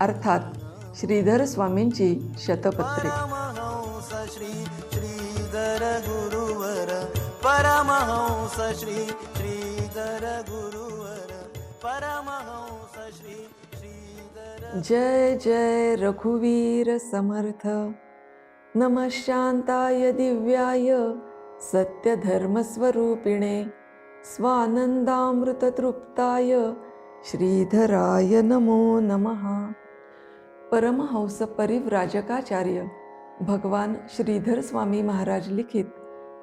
अर्थात श्रीधर स्वामींची शतपत्रे. श्रीधर गुरुवर परमहंस श्री श्रीधर गुरुवर परमहंस श्री श्रीधर जय जय रघुवीर समर्थ. नमः शांताय दिव्याय सत्यधर्मस्वरूपिणे स्वानंदामृततृप्ताय श्रीधराय नमो नमः. परमहंस परिव्राजकाचार्य भगवान श्रीधर स्वामी महाराज लिखित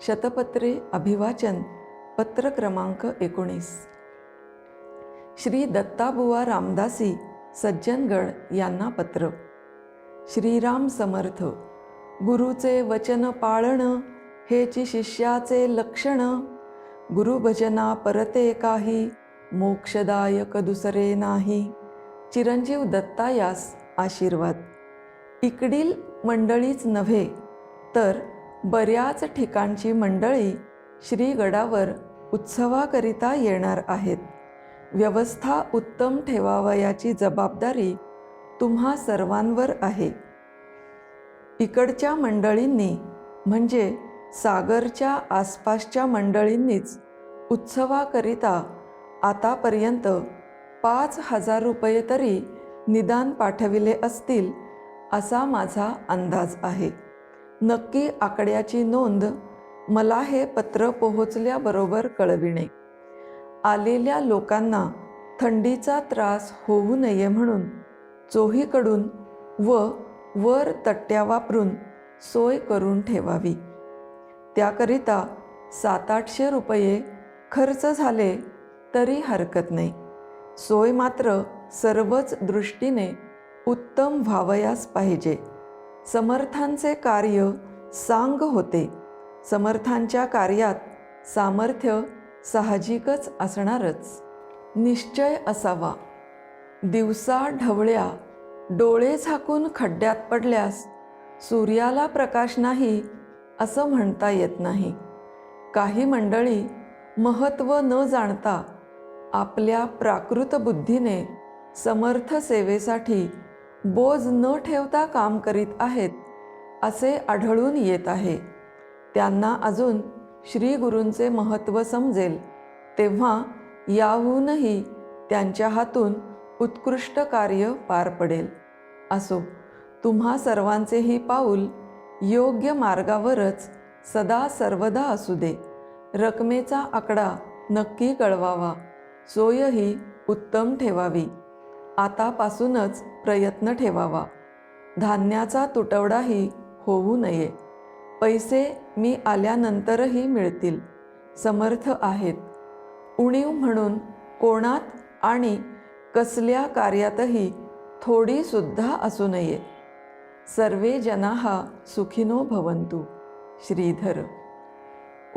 शतपत्रे अभिवाचन पत्र क्रमांक एकोणीस. श्री दत्ताबुवा रामदासी सज्जनगड यांना पत्र. श्रीराम समर्थ गुरुचे वचन पाळणं हेची शिष्याचे लक्षण गुरुभजना परते काही मोक्षदायक दुसरे नाही. चिरंजीव दत्ता यास आशीर्वाद. इकडील मंडळीच नव्हे तर बऱ्याच ठिकाणची मंडळी श्रीगडावर उत्सवाकरिता येणार आहेत. व्यवस्था उत्तम ठेवावयाची जबाबदारी तुम्हा सर्वांवर आहे. इकडच्या मंडळींनी म्हणजे सागरच्या आसपासच्या मंडळींनीच उत्सवाकरिता आतापर्यंत पाच हजार रुपये तरी निदान पाठविले असतील असा माझा अंदाज आहे. नक्की आकड्याची नोंद मला हे पत्र पोहोचल्याबरोबर कळविणे. आलेल्या लोकांना थंडीचा त्रास होऊ नये म्हणून चोहीकडून व वर तट्ट्या वापरून सोय करून ठेवावी. त्याकरिता सात आठशे रुपये खर्च झाले तरी हरकत नाही. सोय मात्र सर्वच दृष्टीने उत्तम व्हावयास पाहिजे. समर्थांचे कार्य सांग होते. समर्थांच्या कार्यात सामर्थ्य साहजिकच असणारच. निश्चय असावा. दिवसा ढवळ्या डोळे झाकून खड्ड्यात पडल्यास सूर्याला प्रकाश नाही असं म्हणता येत नाही. काही मंडळी महत्त्व न जाणता आपल्या प्राकृत बुद्धीने समर्थ सेवेसाठी बोज न ठेवता काम करीत आहेत असे आढळून येत आहे. त्यांना अजून श्री गुरूंचे महत्त्व समजेल तेव्हा याहूनही त्यांच्या हातून उत्कृष्ट कार्य पार पडेल. असो तुम्हा सर्वांचेही पाऊल योग्य मार्गावरच सदा सर्वदा असू दे. रकमेचा आकडा नक्की कळवावा. सोयही उत्तम ठेवावी. आतापासूनच प्रयत्न ठेवावा. धान्याचा तुटवडाही होऊ नये. पैसे मी आल्यानंतरही मिळतील. समर्थ आहेत. उणीव म्हणून कोणात आणि कसल्या कार्यातही थोडीसुद्धा असू नये. सर्वे जनाः सुखिनो भवंतु श्रीधर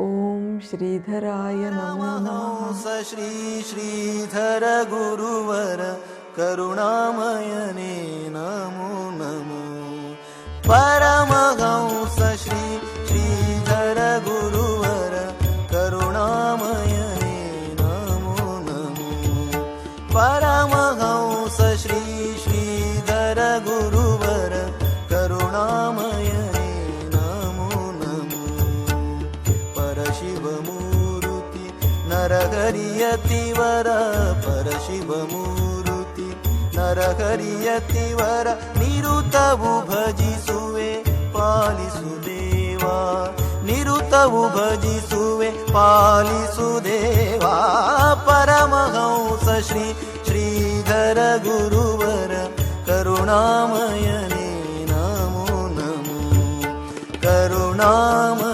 ओम श्रीधराय नमो नमः। हंस श्री श्रीधर गुरुवर करुणामयने नमो नमो। परमहंस श्री श्रीधर गुरुवर करुणामयने नमो नमो। परमहंस नरहरियतिवर परशिवमूर्ति नरहरियतिवर निरुतवु भजिसुवे पालिसुदेवा निरुतवु भजिसुवे पालिसुदेवा परमहंस श्री श्रीधर गुरुवर करुणामयने नमो नमो करुणामयने